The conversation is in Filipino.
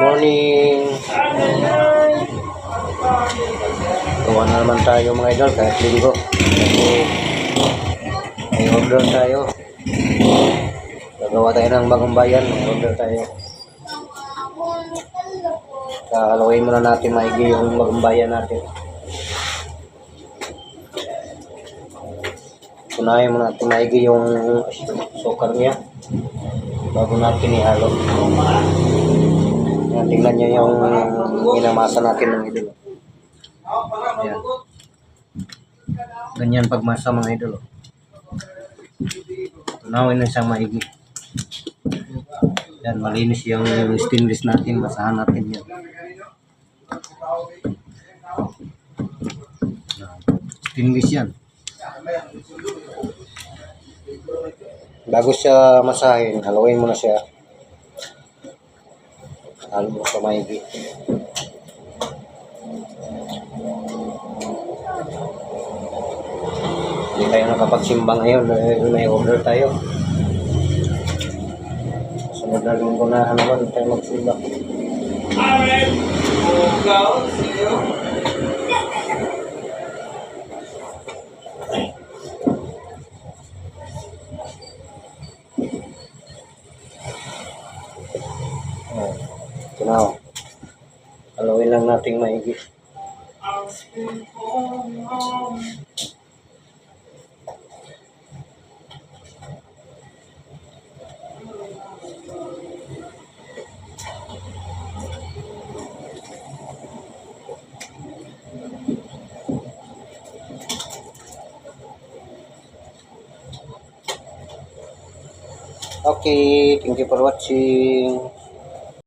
morning. Gawa na naman tayo mga idol kahit linggo. May order tayo. Gagawa tayo ng bagong bayan. May order tayo. Kakalawin muna natin maigi yung bagong bayan natin. Unahin muna natin maigi yung sukar niya bago natin ihalo. Tingnan niyo yung ginamasa natin ng idol. Yan. Ganyan pagmasa mga idol. Tunawin na siyang maigi. Yan, malinis yung stainless natin. Basahan natin yan. Stainless yan. Bago siya masahin, halawin mo na siya. Halo mo sa maigi. Hindi tayo nakapagsimba ngayon. May, order tayo. Sunod na linggo na naman tayo magsimba. Oh, ito na oh. Halawin lang nating maigi. Okay, thank you for watching.